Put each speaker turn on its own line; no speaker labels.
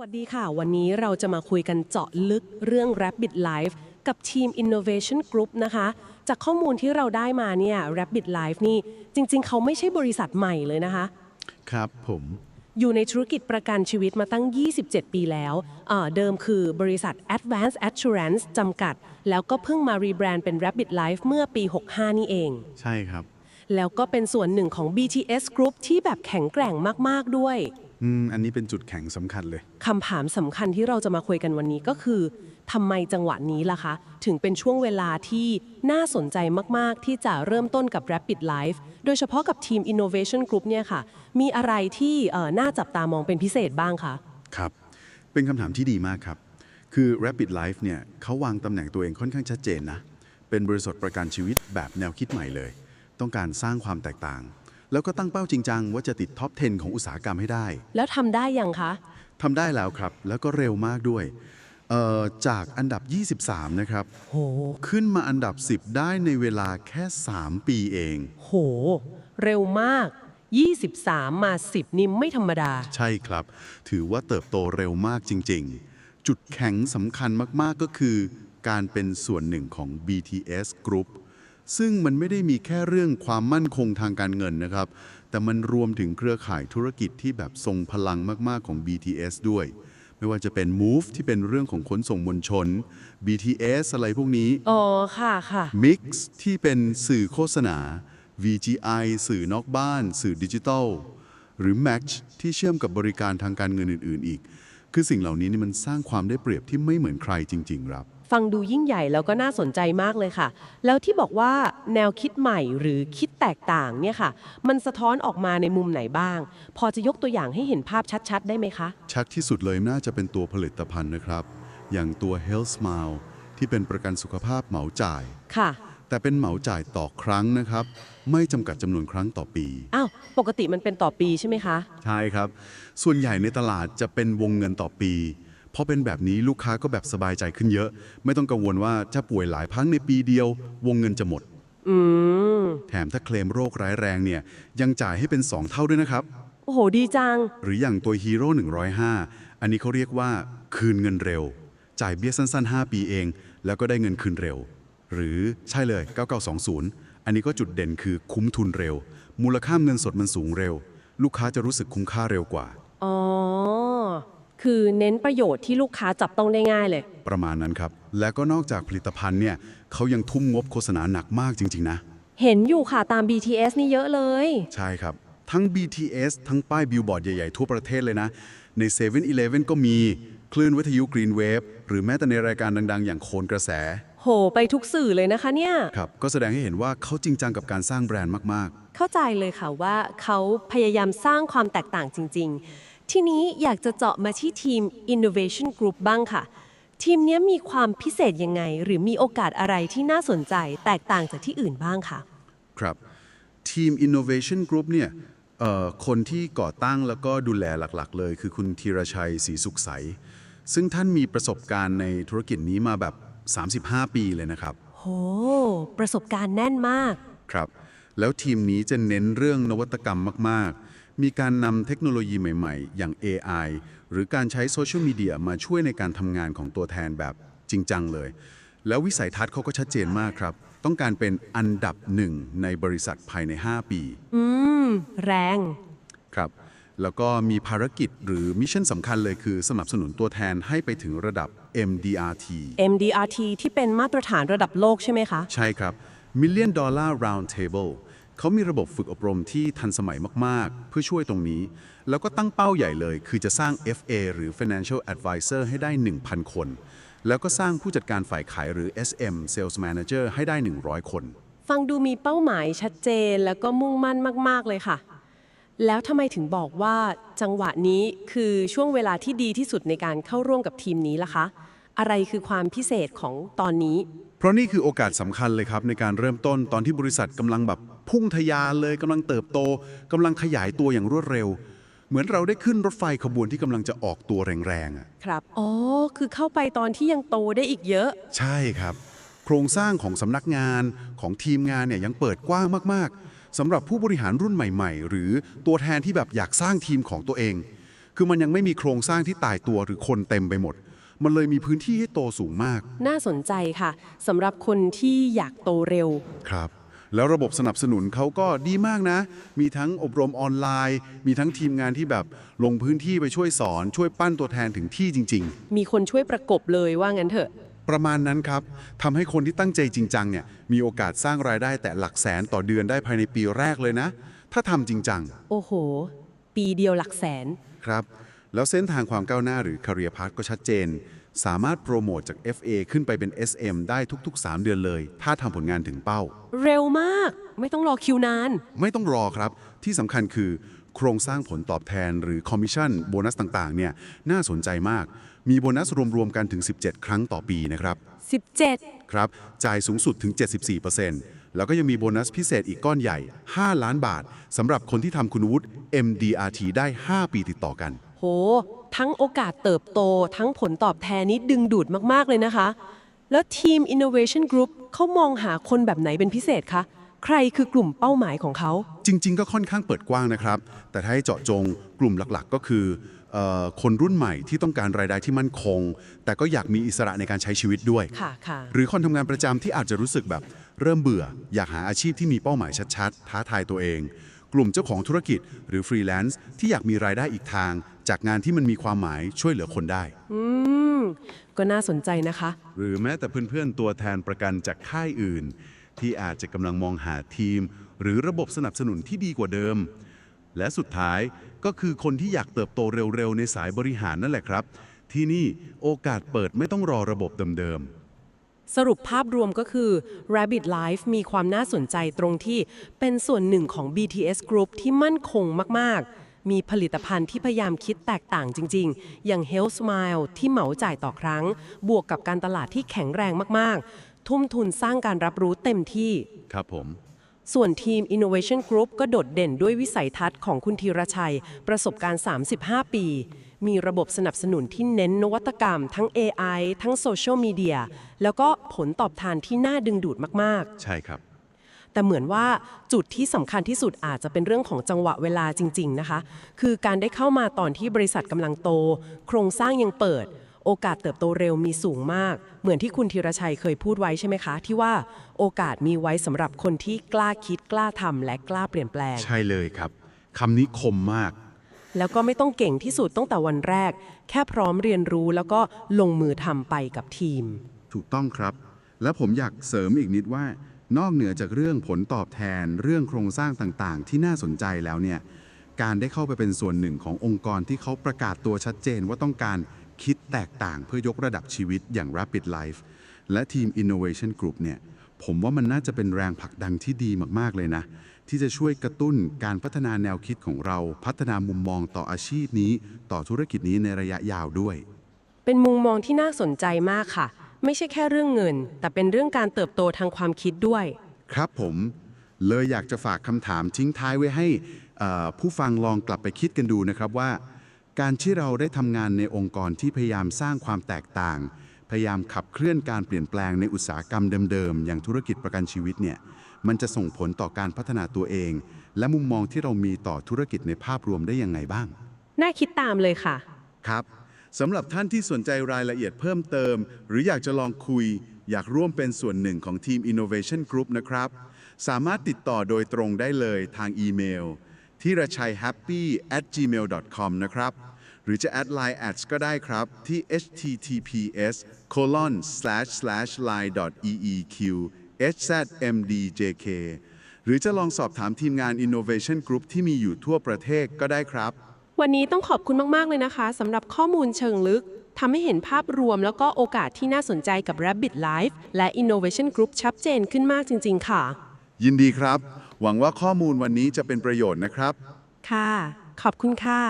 วัสดีค่ะ วันนี้เราจะมาคุยกันเจาะลึกเรื่อง Rabbit Life กับทีม Innovation Group นะคะ จากข้อมูลที่เราได้มาเนี่ย Rabbit Life นี่จริง ๆ เขาไม่ใช่บริษัทใหม่เลยนะคะ
ครับผม
อยู่ในธุรกิจประกันชีวิตมาตั้ง 27 ปีแล้วเอ่อเดิมคือบริษัท Advanced Assurance จำกัด แล้วก็เพิ่งมารีแบรนด์เป็น Rabbit Life เมื่อปี 65 นี่เอง
ใช่ครับ
แล้วก็เป็นส่วนหนึ่งของ BTS Group ที่แบบแข็งแกร่งมาก ๆ ด้วย
อืมอันนี้เป็นจุดแข็งสำคัญเลย
คำถามสำคัญที่เราจะมาคุยกันวันนี้ก็คือทำไมจังหวะนี้ล่ะคะ ถึงเป็นช่วงเวลาที่น่าสนใจมาก ๆ ที่จะเริ่มต้นกับ Rapid Life โดยเฉพาะกับทีม Innovation Group เนี่ยค่ะ มีอะไรที่เอ่อน่าจับตามองเป็นพิเศษบ้างคะ
ครับ เป็นคำถามที่ดีมากครับ คือ Rapid Life เนี่ยเขาวางตำแหน่งตัวเองค่อนข้างชัดเจนนะ เป็นบริษัทประกันชีวิตแบบแนวคิดใหม่เลย ต้องการสร้างความแตกต่าง แล้วก็ตั้งเป้าจริงจังว่าจะติดท็อป 10 ของอุตสาหกรรมให้ได้
แล้วทำได้ยังคะ
ทำได้แล้วครับ แล้วก็เร็วมากด้วยเอ่อจากอันดับ 23 นะครับ
โห
ขึ้นมาอันดับ 10 ได้ในเวลาแค่ 3 ปีเอง
โห เร็วมาก 23 มา 10 นี่ไม่ธรรมดา
ใช่ครับ ถือว่าเติบโตเร็วมากจริง ๆ จุดแข็งสำคัญมาก ๆ ก็คือ การเป็นส่วนหนึ่งของ BTS Group ซึ่งมันไม่ได้มีแค่เรื่องความมั่นคงทางการเงินนะครับ แต่มันรวมถึงเครือข่ายธุรกิจที่แบบทรงพลังมากๆของ BTS ด้วย ไม่ว่าจะเป็น Move ที่เป็นเรื่องของขนส่งมวลชน BTS อะไรพวกนี้
อ๋อค่ะค่ะ
Mix ที่เป็นสื่อโฆษณา VGI สื่อนอกบ้าน สื่อดิจิทัล หรือ Match ที่เชื่อมกับบริการทางการเงินอื่น ๆ อีก คือสิ่งเหล่านี้นี่มันสร้างความได้เปรียบที่ไม่เหมือนใครจริง ๆ ครับ
ฟังดูยิ่งใหญ่แล้วก็น่าสนใจมากเลยค่ะ แล้วที่บอกว่าแนวคิดใหม่หรือคิดแตกต่างเนี่ยค่ะ มันสะท้อนออกมาในมุมไหนบ้าง พอจะยกตัวอย่างให้เห็นภาพชัด ๆ ได้ไหมคะ
ชัดที่สุดเลยน่าจะเป็นตัวผลิตภัณฑ์นะครับ อย่างตัว Health Smile ที่เป็นประกันสุขภาพเหมาจ่าย
ค่ะ
แต่เป็นเหมาจ่ายต่อครั้งนะครับ ไม่จำกัดจำนวนครั้งต่อปี
อ้าว ปกติมันเป็นต่อปีใช่ไหมคะ
ใช่ครับ ส่วนใหญ่ในตลาดจะเป็นวงเงินต่อปี พอเป็นแบบนี้ลูกค้าก็แบบสบายใจขึ้นเยอะ ไม่ต้องกังวลว่าจะป่วยหลายครั้งในปีเดียว วงเงินจะหมด
อืม
แถมถ้าเคลมโรคร้ายแรงเนี่ยยังจ่ายให้เป็น 2 เท่าด้วยนะครับ
โอ้โห ดีจัง
หรืออย่างตัวฮีโร่105 อันนี้เขาเรียกว่าคืนเงินเร็ว จ่ายเบี้ยสั้น ๆ 5 ปีเอง แล้วก็ได้เงินคืนเร็ว หรือใช่เลย 9920 อันนี้ก็จุดเด่นคือคุ้มทุนเร็ว มูลค่าเงินสดมันสูงเร็ว ลูกค้าจะรู้สึกคุ้มค่าเร็วกว่า
อ๋อ คือเน้นประโยชน์ที่ลูกค้าจับต้องได้ง่ายเลย
ประมาณนั้นครับ และก็นอกจากผลิตภัณฑ์เนี่ยเขายังทุ่มงบโฆษณาหนักมากจริง ๆ นะ
เห็นอยู่ค่ะตาม BTS นี่เยอะเลย
ใช่ครับ ทั้ง BTS ทั้งป้ายบิลบอร์ดใหญ่ ๆ ทั่วประเทศเลยนะ ใน7 e เ e ่ e อก็มีคลื่นวิทยุ Green Wave หรือแม้แต่ในรายการดัง ๆ อย่างโคนกระแส
โห ไปทุกสื่อเลยนะคะเนี่ย
ครับ ก็แสดงให้เห็นว่าเขาจริงจังกับการสร้างแบรนด์มาก
เข้าใจเลยค่ะว่าเขาพยายามสร้างความแตกต่างจริง ๆ ทีนี้อยากจะเจาะมาที่ทีม Innovation Group บ้างค่ะ ทีมเนี้ยมีความพิเศษยังไง หรือมีโอกาสอะไรที่น่าสนใจแตกต่างจากที่อื่นบ้างค่ะ
ๆครับ ทีม Innovation Group เนี่ยเอ่อคนที่ก่อตั้งแล้วก็ดูแลหลักๆ เลย คือคุณธีรชัยศรีสุขใส ซึ่งท่านมีประสบการณ์ในธุรกิจนี้มาแบบ 35 ปีเลยนะครับ
โห ประสบการณ์แน่นมาก
ครับ แล้วทีมนี้จะเน้นเรื่องนวัตกรรมมากๆ มีการนำเทคโนโลยีใหม่ๆ อย่าง AI หรือการใช้โซเชียลมีเดียมาช่วยในการทำงานของตัวแทนแบบจริงจังเลย แล้ววิสัยทัศน์เขาก็ชัดเจนมากครับ ต้องการเป็นอันดับหนึ่งในบริษัทภายใน 5 ปี
อืม แรง
ครับ แล้วก็มีภารกิจหรือมิชชั่นสำคัญเลยคือสนับสนุนตัวแทนให้ไปถึงระดับ MDRT
MDRT ที่เป็นมาตรฐานระดับโลกใช่ไหมคะ
ใช่ครับ Million Dollar Round Table เขามีระบบฝึกอบรมที่ทันสมัยมาก ๆ เพื่อช่วยตรงนี้ แล้วก็ตั้งเป้าใหญ่เลย คือจะสร้าง FA หรือ Financial Advisor ให้ได้ 1,000 คน แล้วก็สร้างผู้จัดการฝ่ายขายหรือ SM Sales Manager ให้ได้ 100 คน
ฟังดูมีเป้าหมายชัดเจนแล้วก็มุ่งมั่นมาก ๆ เลยค่ะ แล้วทำไมถึงบอกว่าจังหวะนี้คือช่วงเวลาที่ดีที่สุดในการเข้าร่วมกับทีมนี้ล่ะคะ อะไรคือความพิเศษของตอนนี้
เพราะนี่คือโอกาสสำคัญเลยครับในการเริ่มต้นตอนที่บริษัทกำลังแบบ พุ่งทะยานเลยกำลังเติบโตกำลังขยายตัวอย่างรวดเร็ว เหมือนเราได้ขึ้นรถไฟขบวนที่กำลังจะออกตัวแรงๆอะ
ครับ อ๋อ คือเข้าไปตอนที่ยังโตได้อีกเยอะ
ใช่ครับ โครงสร้างของสำนักงานของทีมงานเนี่ยยังเปิดกว้างมากๆสำหรับผู้บริหารรุ่นใหม่ ๆ หรือตัวแทนที่แบบอยากสร้างทีมของตัวเอง คือมันยังไม่มีโครงสร้างที่ตายตัวหรือคนเต็มไปหมด มันเลยมีพื้นที่ให้โตสูงมาก
น่าสนใจค่ะสำหรับคนที่อยากโตเร็ว
ครับ แล้วระบบสนับสนุนเขาก็ดีมากนะ มีทั้งอบรมออนไลน์ มีทั้งทีมงานที่แบบลงพื้นที่ไปช่วยสอน ช่วยปั้นตัวแทนถึงที่จริงๆ
มีคนช่วยประกบเลยว่างั้นเถอะ
ประมาณนั้นครับทำให้คนที่ตั้งใจจริงจังเนี่ยมีโอกาสสร้างรายได้แต่หลักแสนต่อเดือนได้ภายในปีแรกเลยนะ ถ้าทำจริงจัง
โอ้โห ปีเดียวหลักแสน
ครับ แล้วเส้นทางความก้าวหน้าหรือ career path ก็ชัดเจน สามารถโปรโมทจาก FA ขึ้นไปเป็น SM ได้ทุก ๆ 3 เดือนเลย ถ้าทำผลงานถึงเป้า
เร็วมาก ไม่ต้องรอคิวนาน
ไม่ต้องรอครับ ที่สำคัญคือ โครงสร้างผลตอบแทนหรือคอมมิชชั่นโบนัสต่างๆ เนี่ยน่าสนใจมาก มีโบนัสรวม ๆ กันถึง 17 ครั้งต่อปีนะครับ
17
ครับ จ่ายสูงสุดถึง 74%แล้วก็ยังมีโบนัสพิเศษอีกก้อนใหญ่ 5 ล้านบาทสำหรับคนที่ทำคุณวุฒิ MDRT ได้ 5 ปีติดต่อกัน
โห ทั้งโอกาสเติบโต ทั้งผลตอบแทนนี้ดึงดูดมาก ๆ เลยนะคะ แล้วทีม Innovation Group เขามองหาคนแบบไหนเป็นพิเศษคะ ใครคือกลุ่มเป้าหมายของเขา
จริง ๆ ก็ค่อนข้างเปิดกว้างนะครับ แต่ถ้าให้เจาะจงกลุ่มหลักๆ ก็คือเออคนรุ่นใหม่ที่ต้องการรายได้ที่มั่นคง แต่ก็อยากมีอิสระในการใช้ชีวิตด้วย
ค่ะค่ะ
หรือคนทำงานประจำที่อาจจะรู้สึกแบบเริ่มเบื่อ อยากหาอาชีพที่มีเป้าหมายชัดๆ ท้าทายตัวเอง กลุ่มเจ้าของธุรกิจหรือฟรีแลนซ์ที่อยากมีรายได้อีกทาง จากงานที่มันมีความหมายช่วยเหลือคนได้
อืม ก็น่าสนใจนะคะ
หรือแม้แต่เพื่อนๆตัวแทนประกันจากค่ายอื่น ที่อาจจะกำลังมองหาทีม หรือระบบสนับสนุนที่ดีกว่าเดิม และสุดท้ายก็คือคนที่อยากเติบโตเร็วๆ ในสายบริหารนั่นแหละครับ ที่นี่โอกาสเปิดไม่ต้องรอระบบเดิม
สรุปภาพรวมก็คือ Rabbit Life มีความน่าสนใจตรงที่เป็นส่วนหนึ่งของ BTS Group ที่มั่นคงมากๆ มีผลิตภัณฑ์ที่พยายามคิดแตกต่างจริง ๆ อย่าง Health Smile ที่เหมาจ่ายต่อครั้ง บวกกับการตลาดที่แข็งแรงมากๆ ทุ่มทุนสร้างการรับรู้เต็มที่
ๆครับผม
ส่วนทีม Innovation Group ก็โดดเด่นด้วยวิสัยทัศน์ของคุณธีรชัย ประสบการณ์ 35 ปี มีระบบสนับสนุนที่เน้นนวัตกรรม ทั้ง AI ทั้งโซเชียลมีเดียแล้วก็ผลตอบแทนที่น่าดึงดูดมาก
ใช่ครับ
ๆ แต่เหมือนว่าจุดที่สำคัญที่สุดอาจจะเป็นเรื่องของจังหวะเวลาจริง ๆ นะคะ คือการได้เข้ามาตอนที่บริษัทกำลังโต โครงสร้างยังเปิด โอกาสเติบโตเร็วมีสูงมาก เหมือนที่คุณธีรชัยเคยพูดไว้ใช่ไหมคะ ที่ว่าโอกาสมีไว้สำหรับคนที่กล้าคิดกล้าทำและกล้าเปลี่ยนแปลง
ใช่เลยครับคำนี้คมมาก
แล้วก็ไม่ต้องเก่งที่สุดตั้งแต่วันแรก แค่พร้อมเรียนรู้แล้วก็ลงมือทำไปกับทีม
ถูกต้องครับ และผมอยากเสริมอีกนิดว่า นอกเหนือจากเรื่องผลตอบแทนเรื่องโครงสร้างต่างๆ ที่น่าสนใจแล้วเนี่ย การได้เข้าไปเป็นส่วนหนึ่งขององค์กรที่เขาประกาศตัวชัดเจนว่าต้องการคิดแตกต่างเพื่อยกระดับชีวิตอย่าง Rapid Life และทีม Innovation Group เนี่ย ผมว่ามันน่าจะเป็นแรงผลักดันที่ดีมากๆเลยนะ ที่จะช่วยกระตุ้นการพัฒนาแนวคิดของเราพัฒนามุมมองต่ออาชีพนี้ ต่อธุรกิจนี้ในระยะยาวด้วย
เป็นมุมมองที่น่าสนใจมากค่ะ ไม่ใช่แค่เรื่องเงิน แต่เป็นเรื่องการเติบโตทางความคิดด้วย
ครับผม เลยอยากจะฝากคำถามทิ้งท้ายไว้ให้เอ่อผู้ฟังลองกลับไปคิดกันดูนะครับว่า การที่เราได้ทำงานในองค์กรที่พยายามสร้างความแตกต่าง พยายามขับเคลื่อนการเปลี่ยนแปลงในอุตสาหกรรมเดิมๆ อย่างธุรกิจประกันชีวิตเนี่ยมันจะส่งผลต่อการพัฒนาตัวเอง และมุมมองที่เรามีต่อธุรกิจในภาพรวมได้ยังไงบ้าง
น่าคิดตามเลยค่ะ
ครับ สำหรับท่านที่สนใจรายละเอียดเพิ่มเติม หรืออยากจะลองคุย อยากร่วมเป็นส่วนหนึ่งของทีม Innovation Group นะครับ สามารถติดต่อโดยตรงได้เลยทางอีเมล ที่ระชัย happy at gmail com นะครับ หรือจะแอดไลน์ ads ก็ได้ครับ ที่ https colon slash slash line eeq hzmdjk หรือจะลองสอบถามทีมงาน Innovation Group ที่มีอยู่ทั่วประเทศก็ได้ครับ
วันนี้ต้องขอบคุณมาก ๆ เลยนะคะสำหรับข้อมูลเชิงลึกทำให้เห็นภาพรวมแล้วก็โอกาสที่น่าสนใจกับ Rabbit Life และ Innovation Group ชัดเจนขึ้นมากจริง ๆ ค่ะ
ยินดีครับ หวังว่าข้อมูลวันนี้จะเป็นประโยชน์นะครับ
ค่ะ ขอบคุณค่ะ